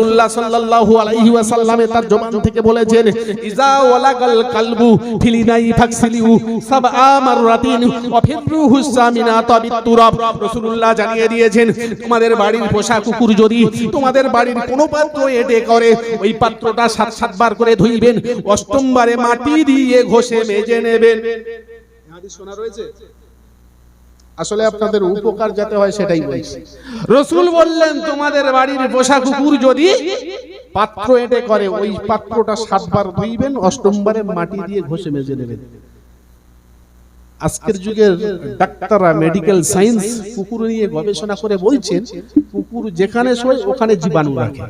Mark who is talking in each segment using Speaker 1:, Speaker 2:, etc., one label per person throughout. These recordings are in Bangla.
Speaker 1: রাসূলুল্লাহ সাল্লাল্লাহু আলাইহি ওয়াসাল্লামে তার জবান থেকে বলেছেন, ইজা ওয়ালাগাল কালবু ফিলিনাই ফাকসিলিউ সাবআ মাররাতিন ওয়া ফিররুহু সামিনা তাবিত তুরাব রাসূলুল্লাহ জানিয়ে দিয়েছেন, তোমাদের বাড়ির পোষা কুকুর যদি তোমাদের বাড়ির কোনো পাত্র এটে করে, ওই পাত্রটা সাত সাতবার করে ধুইবেন, অষ্টমবারে মাটি দিয়ে ঘষে মেজে নেবেন। হাদিস শোনা রয়েছে? আসলে আপনাদের উপকার যাতে হয় সেটাই বলছি রসুল বললেন, তোমাদের বাড়ির পোষা কুকুর যদি পাত্র এটে করে, ওই পাত্রটা সাতবার ধুইবেন, অষ্টমবারে মাটি দিয়ে ঘষে মেজে নেবেন। আজকের যুগের ডাক্তাররা মেডিকেল সায়েন্স কুকুর নিয়ে গবেষণা করে বলছেন, কুকুর যেখানে শোয় ওখানে জীবাণু রাখে।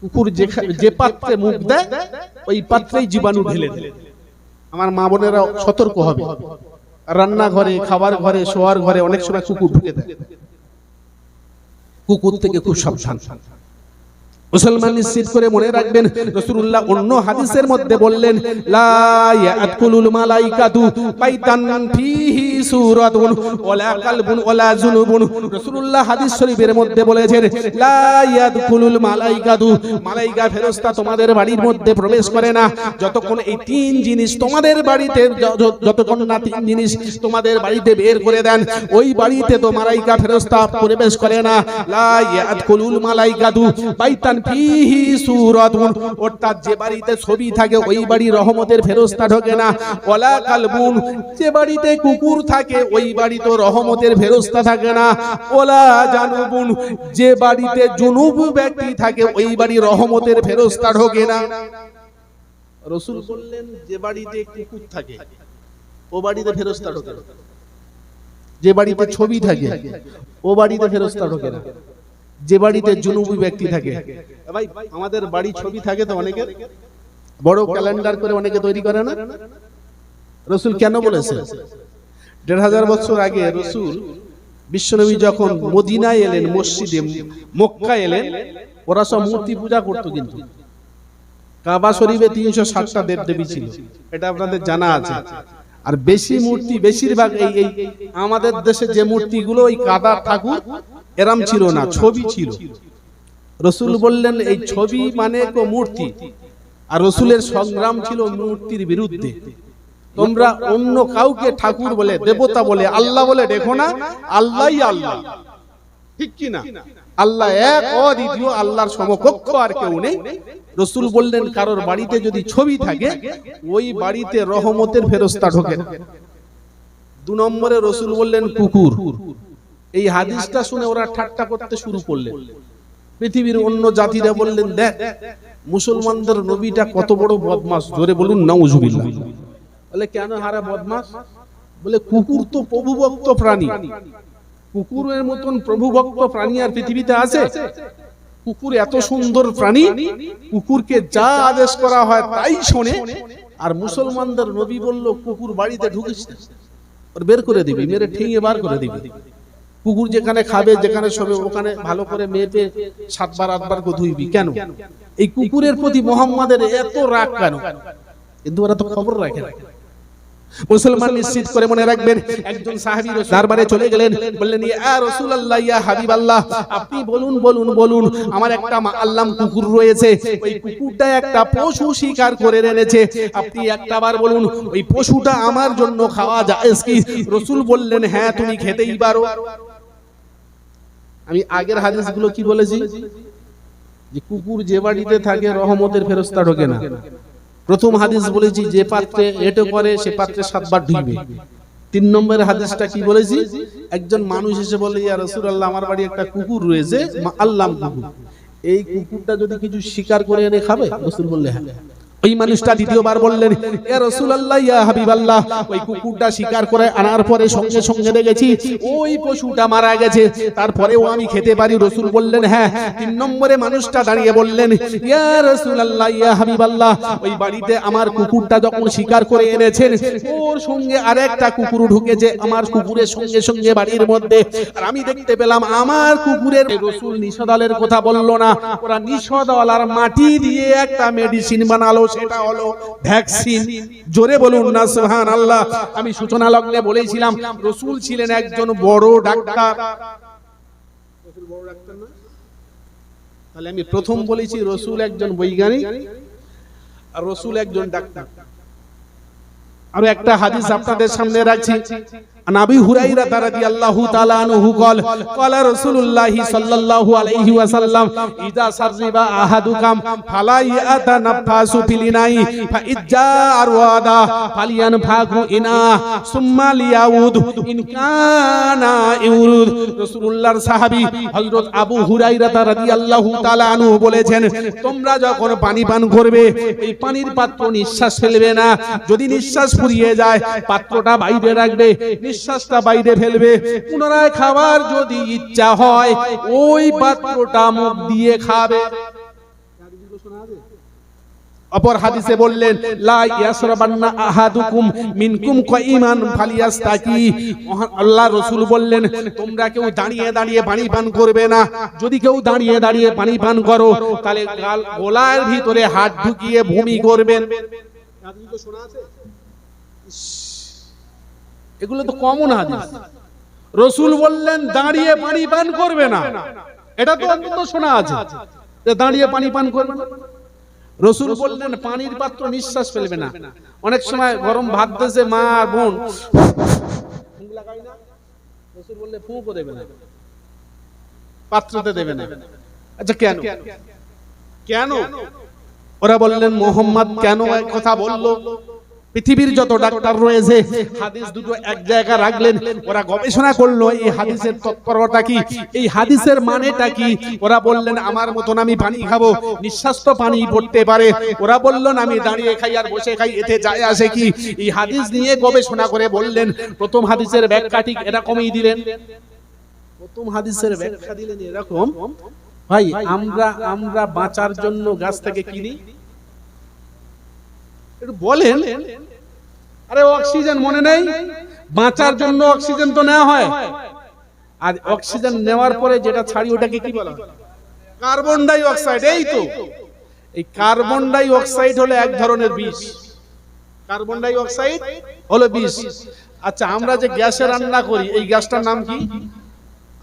Speaker 1: কুকুর যেখা- যে পাত্রে মুখ দেয়, ওই পাত্রেই জীবাণু ঢেলে দেয়। আমার মা বোনেরা সতর্ক হবে। রান্নাঘরে খাবার ঘরে শোয়ার ঘরে অনেক সময় কুকুর ঢুকে দেয় কুকুর থেকে খুব সাবধান। মুসলমান নিশ্চিত করে মনে রাখবেন রাসূলুল্লাহ অন্য হাদিসের মধ্যে বললেন লা ইয়াদকুলুল মালাইকাতু বাইতান ফিহি সূরাতুন ওয়ালা কালবুন ওয়ালা রাসূলুল্লাহ হাদিস শরীফের মধ্যে বলেছেন, লা ইয়াদকুলুল মালাইকাতু, মালাইকা ফেরেশতা তোমাদের বাড়ির মধ্যে প্রবেশ করে না। যতক্ষণ এই তিন জিনিস তোমাদের বাড়িতে যতক্ষণ না তিন জিনিস তোমাদের বাড়িতে বের করে দেন, ওই বাড়িতে তো মালাইকা ফেরেশতা প্রবেশ করে না। লা ইয়াদকুলুল মালাইকাতু, বাইতান ফিহি সূরাতুন, অর্থাৎ যে বাড়িতে ছবি থাকে, ওই বাড়ি রহমতের ফেরেশতা ঢোকে না। ওয়ালা কালবুন, যে বাড়িতে কুকুর থাকে ওই বাড়ি তো রহমতের ফেরেশতা থাকে না। ওলা জানুবুন যে বাড়িতে জুনুব ব্যক্তি থাকে ওই বাড়ি রহমতের ফেরেশতা ঢোকে না। রসুল বললেন যে বাড়িতে কুকুর থাকে ও বাড়িতে ফেরেশতা ঢোকে না। যে বাড়িতে ছবি থাকে ও বাড়িতে ফেরেশতা ঢোকে না। যে বাড়িতে জুনুবি ব্যক্তি থাকে ভাই আমাদের বাড়ি ছবি থাকে তো অনেকে? বড় ক্যালেন্ডার করে অনেকে তৈরি করে না? রসুল কেন বলেছে? দেড় হাজার বছর আগে রসুল বিশ্বনবী যখন মদিনায় এলেন, মসজিদে মক্কা এলেন, ওরা সব মূর্তি পূজা করতো কিন্তু। কাবা শরীফে তিনশো ষাটটা দেব দেবী ছিল, এটা আপনাদের জানা আছে। আর বেশি মূর্তি, বেশিরভাগ এই এই আমাদের দেশে যে মূর্তিগুলো, ওই কাদা ঠাকুর, এরাম ছিল না, ছবি ছিল। রসুল বললেন, এই ছবি মানে মূর্তি? আর রসুলের সংগ্রাম ছিল মূর্তির বিরুদ্ধে। তোমরা অন্য কাউকে ঠাকুর বলে, দেবতা বলে, আল্লাহ বলে দেখো না, আল্লাহই আল্লাহ। ঠিক কি না? আল্লাহ এক, অদ্বিতীয়, আল্লাহর সমকক্ষ আর কেউ নেই। রসুল বললেন, কারোর বাড়িতে যদি ছবি থাকে, ওই বাড়িতে রহমতের ফেরস্তা ঢোকে। দু নম্বরে রসুল বললেন, কুকুর। এই হাদিসটা শুনে ওরা ঠাট্টা করতে শুরু করলেন পৃথিবীর অন্য জাতিরা বললেন, দেখ, মুসলমানদের নবীটা কত বড় বদমাস জোরে বলুন, নাউজুবিল্লাহ। বলে, কেন হারা বদমাস? বলে, কুকুর তো প্রভুভক্ত প্রাণী। কুকুরের মতন প্রভুভক্ত প্রাণী আর পৃথিবীতে আছে। কুকুর এত সুন্দর প্রাণী, কুকুরকে যা আদেশ করা হয় তাই শোনে। আর মুসলমানদের নবী বলল, কুকুর বাড়িতে ঢুকিস বের করে দিবি, মেরে ঠেঙে বার করে দিবি। কুকুর যেখানে খাবে, যেখানে শোবে, ওখানে ভালো করে মেপে সাতবার, আটবার ধুইবি কেন? এই কুকুরের প্রতি মোহাম্মদের এত রাগ কেন? কিন্তু ওরা তো খবর রাখে না। মুসলমান নিশ্চিত করে মনে রাখবেন একজন সাহাবী দরবারে চলে গেলেন বললেন ইয়া রাসূলুল্লাহ ইয়া হাবিবাল্লাহ আপনি বলুন বলুন বলুন আমার একটা আল্লাম কুকুর রয়েছে ওই কুকুরটা একটা পশু শিকার করে এনেছে আপনি একটা বার বলুন ওই পশুটা আমার জন্য খাওয়া যায় কি? রসূল বললেন হ্যাঁ তুমি খেতেই পারো। আমি আগের হাদিসগুলো কি বলেছি? যে কুকুর যে বাড়িতে থাকে রহমতের ফেরস্তা ঢোকে না। প্রথম হাদিস বলেছি, যে পাত্রে এটো করে সে পাত্রে সাতবার ধুইবে তিন নম্বরের হাদিসটা কি বলেছি? একজন মানুষ এসে বলে, ইয়া রাসূলুল্লাহ, আমার বাড়ি একটা কুকুর রয়েছে আল্লাম কুকুর। এই কুকুরটা যদি কিছু শিকার করে এনে খাবে, রাসূল বললে হ্যাঁ। ওই মানুষটা দ্বিতীয়বার বললেন ইয়া রাসূলুল্লাহ, ইয়া হাবিবাল্লাহ। ওই কুকুরটা শিকার করে আনার পরে সঙ্গে সঙ্গে দেখেছি, ওই পশুটা মারা গেছে। তারপরেও আমি খেতে পারি। রসুল বললেন হ্যাঁ। তিন নম্বরে মানুষটা দাঁড়িয়ে বললেন, ইয়া রাসূলুল্লাহ, ইয়া হাবিবাল্লাহ। ওই বাড়িতে আমার কুকুরটা যখন শিকার করে এনেছেন, ওর সঙ্গে আরেকটা কুকুর ঢুকেছে আমার কুকুরের সঙ্গে সঙ্গে বাড়ির মধ্যে। আর আমি দেখতে পেলাম, আমার কুকুরের রসুল নিষদালের কথা বলল না। ওরা নিষদাল আর মাটি দিয়ে একটা মেডিসিন বানালো। সেটা হলো ভ্যাকসিন জোরে বলুন না সুবহান আল্লাহ আমি সূচনা লগ্নে বলেছিলাম রসুল ছিলেন একজন বড় ডাক্তার। বড় ডাক্তার না? তাহলে আমি প্রথম বলেছি রসুল একজন বৈজ্ঞানিক আর রসুল একজন ডাক্তার। আরও একটা হাদিস আপনাদের সামনে রাখছি। নাবি হুরাইরা রাদিয়াল্লাহু তাআলা আনহু কল কলা রাসূলুল্লাহি সাল্লাল্লাহু আলাইহি ওয়াসাল্লাম ইজা সারজিবা আহাদুকাম ফালা ইয়াতানাফাসু ফিলিনাই ফাইজ্জা আরওয়াদা ফালিয়ান ফাগু ইনা সুম্মা লিয়াউদ ইন কানা ইউরুদ রাসূলুল্লাহর সাহাবী হযরত আবু হুরাইরা রাদিয়াল্লাহু তাআলা আনহু বলেছেন, তোমরা যখন পানি পান করবে, এই পানির পাত্র নিঃশ্বাস ফেলবে না। যদি নিঃশ্বাস ফুরিয়ে যায়, পাত্রটা বাইরে রাখবে। নিঃশ্বাসটা বাইরে ফেলবে। পুনরায় খাবার যদি ইচ্ছা হয়, ওই পাত্রটা মুখ দিয়ে খাবে। অপর হাদিসে বললেন, লা ইয়াসরাবান্না আহাদুকুম মিনকুম কাইমান আল্লাহ রাসূল বললেন, তোমরা কেউ দাঁড়িয়ে দাঁড়িয়ে পানি পান করবে না। যদি কেউ দাঁড়িয়ে দাঁড়িয়ে পানি পান করো, তাহলে গাল গোলার ভিতরে হাত ঢুকিয়ে ভূমি করবেন এগুলো তো কমন হাদিস। রসুল বললেন, দাঁড়িয়ে পানি পান করবে না। এটা তো অন্তত শোনা আছে যে দাঁড়িয়ে পানি পান করবে না। রসুল বললেন, পানির পাত্র নিঃশ্বাস ফেলবে না। অনেক সময় গরম ভাত দেশে মা আর বোন দেবে দেবে আচ্ছা কেন? কেন? ওরা বললেন, মোহাম্মদ কেন কথা বলল? পৃথিবীর যত ডাক্তার রয়েছে হাদিস দুটো এক জায়গা রাখলেন ওরা গবেষণা করল এই হাদিসের তৎপরতা কি? এই হাদিসের মানেটা কি? ওরা বললেন আমার মতন আমি পানি খাব নিঃশ্বাস তো পানি পড়তে পারে। ওরা বললেন আমি দাঁড়িয়ে খাই আর বসে খাই এতে যায় আসে কি? এই হাদিস নিয়ে গবেষণা করে বললেন প্রথম হাদিসের ব্যাখ্যা ঠিক এরকমই দিলেন। প্রথম হাদিসের ব্যাখ্যা দিলেন এরকম ভাই আমরা আমরা বাঁচার জন্য গাছ থেকে কিনি একটু বলেন, আরে অক্সিজেন মনে নেই? বাঁচার জন্য অক্সিজেন তো নেওয়া হয়। আর অক্সিজেন নেওয়ার পরে যেটা ছাড়ি ওটাকে কি বলা কার্বন ডাই অক্সাইড এই তো। এই কার্বন ডাই অক্সাইড হলো এক ধরনের বিষ। কার্বন ডাই অক্সাইড হলো বিষ। আচ্ছা আমরা যে গ্যাসে রান্না করি, এই গ্যাসটার নাম কি?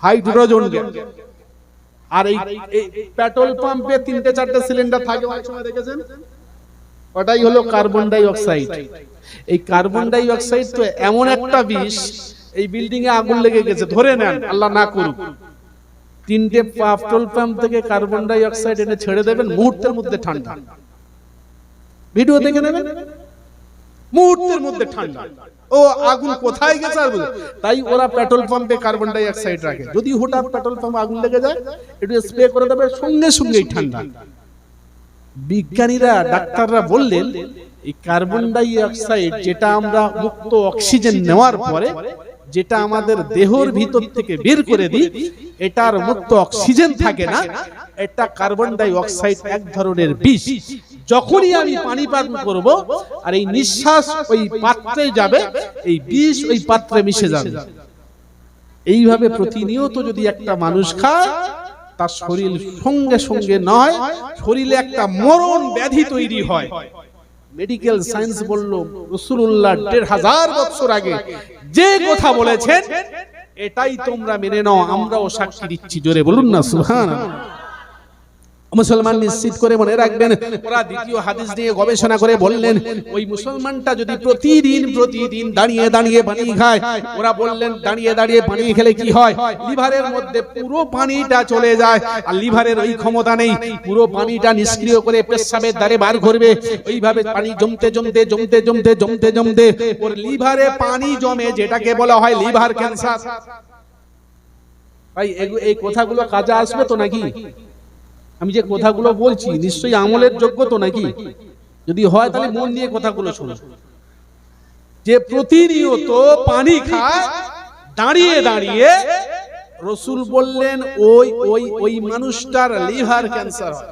Speaker 1: Hydrogen gas. আর এই পেট্রোল পাম্পে তিনটে চারটে সিলিন্ডার থাকে, অনেক সময় দেখেছেন? ওটাই হলো কার্বন ডাই অক্সাইড এই কার্বন ডাই অক্সাইড তো এমন একটা বিষ এই বিল্ডিং এ আগুন লেগে গেছে। ধরে নেন আল্লাহ না করুক। তিনটে পেট্রোল পাম্প থেকে কার্বন ডাই অক্সাইড এনে ছেড়ে দেবেন মুহূর্তের মধ্যে ঠান্ডা। ভিডিও দেখে নেবেন? মুহূর্তের মধ্যে ঠান্ডা। ও আগুন কোথায় গেছে আর তাই ওরা পেট্রোল পাম্পে কার্বন ডাই অক্সাইড রাখে। যদি হঠাৎ পেট্রোল পাম্পে আগুন লেগে যায় একটু স্প্রে করে দেবে সঙ্গে সঙ্গেই ঠান্ডা। বিজ্ঞানীরা, ডাক্তাররা বললেন, এই কার্বন ডাই অক্সাইড যেটা আমরা মুক্ত অক্সিজেন নেওয়ার পরে, যেটা আমাদের দেহর ভিতর থেকে বের করে দিই, এটার মুক্ত অক্সিজেন থাকে না, এটা কার্বন ডাই অক্সাইড এক ধরনের বিষ। যখনই আমি পানি পান করব, আর এই নিঃশ্বাস ওই পাত্রে যাবে, এই বিষ ওই পাত্রে মিশে যাবে। এইভাবে প্রতিনিয়ত যদি একটা মানুষ খায় তার শরীর সঙ্গে সঙ্গে নয় শরীরে একটা মরণ ব্যাধি তৈরি হয়। মেডিকেল সায়েন্স বলল রসুল্লাহ দেড় হাজার বছর আগে যে কথা বলেছেন এটাই তোমরা মেনে নাও আমরাও সাক্ষী দিচ্ছি জোরে বলুন না সুহান মুসলমান নিশ্চিত করে মনে রাখবেন ওরা দ্বিতীয় হাদিস নিয়ে গবেষণা করে বললেন ওই মুসলমানটা যদি প্রতিদিন প্রতিদিন দাঁড়িয়ে দাঁড়িয়ে পানি খায় ওরা বললেন দাঁড়িয়ে দাঁড়িয়ে পানি খেলে কি হয়? লিভারের মধ্যে পুরো পানিটা চলে যায় আর লিভারের ওই ক্ষমতা নেই পুরো পানিটা নিষ্ক্রিয় করে পেশাবের দ্বারে বার করবে। ওইভাবে পানি জমতে জমতে জমতে জমতে জমতে জমতে ওর লিভারে পানি জমে যেটাকে বলা হয় লিভার ক্যান্সার। ভাই এই কথাগুলো কাজে আসবে তো নাকি? আমি যে কথাগুলো বলছি, নিশ্চয়ই আমলের যোগ্য তো নাকি? যদি হয় তাহলে মন দিয়ে কথাগুলো শোনো। যে প্রতিনিয়ত পানি খায়, দাঁড়িয়ে দাঁড়িয়ে রসুল বললেন, ওই ওই ওই মানুষটার লিভার ক্যান্সার হয়।